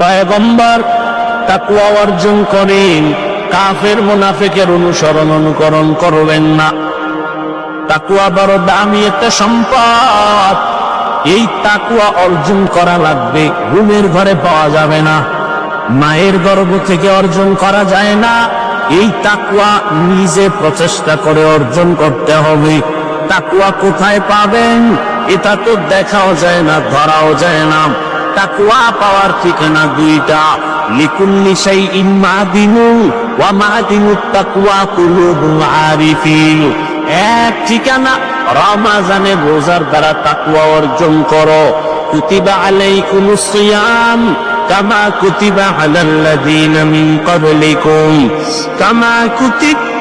পয়গম্বর তাকুয়া অর্জন করেন। কাফের মুনাফিকের অনুসরণ অনুকরণ করবেন না। তাকুয়া বড় দামি একটা সম্পদ। এই তাকুয়া অর্জন করা লাগবে ঘুমের ঘরে পাওয়া যাবে না। মায়ের গর্ভ থেকে অর্জন করা যায় না। এই তাকুয়া নিজে প্রচেষ্টা করে অর্জন করতে হবে। তাকুয়া কোথায় পাবেন? এটা তো দেখাও যায় না, ধরাও যায় না। তাকুয়া পাওয়ার ঠিকানা দুইটা লিকুল্লি সেই ইমাদিনু ওয়া মাদিনু তাকুয়া কুলুবুল আরিফিন এক ঠিকানা রমাজানে রোজার দ্বারা তাকুয়া অর্জন করো কুতিবা আলাইকুমুস সিয়াম কামা কুতিবা আলাল লাযিনা মিন ক্বাবলিকুম কামা কুতিবা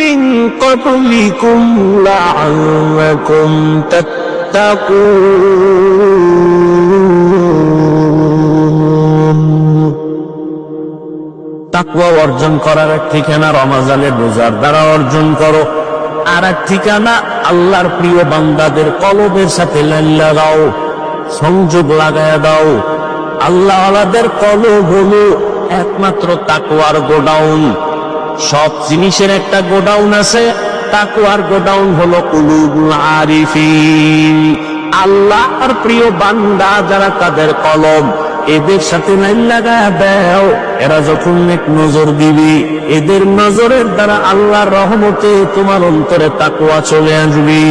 من قبلكم لعلكم تتقون তাকওয়া অর্জন করার এক ঠিকানা রমাজানের রোজার দ্বারা অর্জন করো। আর এক ঠিকানা আল্লাহর প্রিয় বান্দাদের কলবের সাথে লাইন লাগাও সংযোগ লাগায় দাও। আল্লাহ আলাদের কলব হলো একমাত্র তাকুয়ার গোডাউন। সব জিনিসের একটা গোডাউন আছে তাকুয়ার গোডাউন হলো কুলুবুল আরিফিন। আল্লাহর প্রিয় বান্দা যারা তাদের কলম এদের সাথে লাগায় দাও। এরা যখন এক নজর দিবি, এদের নজরের দ্বারা আল্লাহর রহমতে তোমার অন্তরে তাকুয়া চলে আসবি।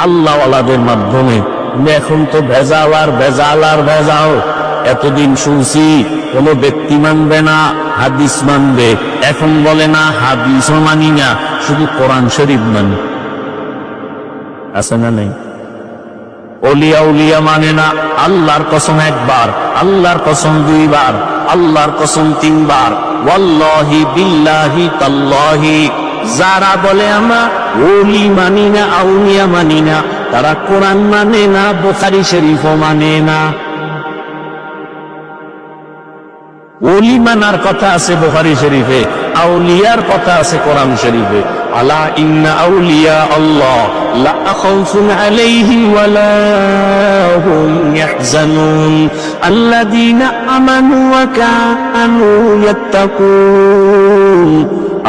আল্লাহ আল্লাহওয়ালাদের মাধ্যমে। এখন তো ভেজাল আর ভেজাল আর ভেজাল। এতদিন শুনছি, কোন ব্যক্তি মানবে না, হাদিস মানবে। এখন বলে না, হাদিসও মানি না, শুধু কোরআন শরীফ মানি। আছে না নেই? অলিয়া উলিয়া মানে না, আল্লাহর কসম একবার, আল্লাহর কসম দুইবার, আল্লাহর কসম তিনবার। ওয়াল্লাহি বিল্লাহি তাল্লাহি। যারা বলে আমরা ওলি মানি না, আউলিয়া মানি না, তারা কোরআন মানে না, বোখারি শরীফও মানে না। ওলি মানার কথা আছে বুখারী শরীফে, আউলিয়ার কথা আছে কোরআন শরীফে। আলা ইন্না আউলিয়া আল্লাহ, লা খাউফুন আলাইহিম ওয়া লা হুম ইয়াহজানুন। আল্লাযীনা আমানু ওয়া কানু ইয়াত্তাকুন।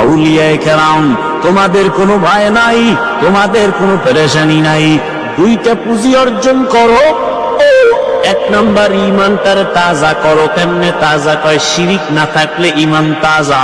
আউলিয়ায়ে কেরাম, তোমাদের কোনো ভয় নাই, তোমাদের কোনো পেরেশানি নাই। দুইটা পুঁজি অর্জন করো এক নাম্বার ইমানটার তাজা করো। কেমনে তাজা কয় শিরিক না থাকলে ইমান তাজা।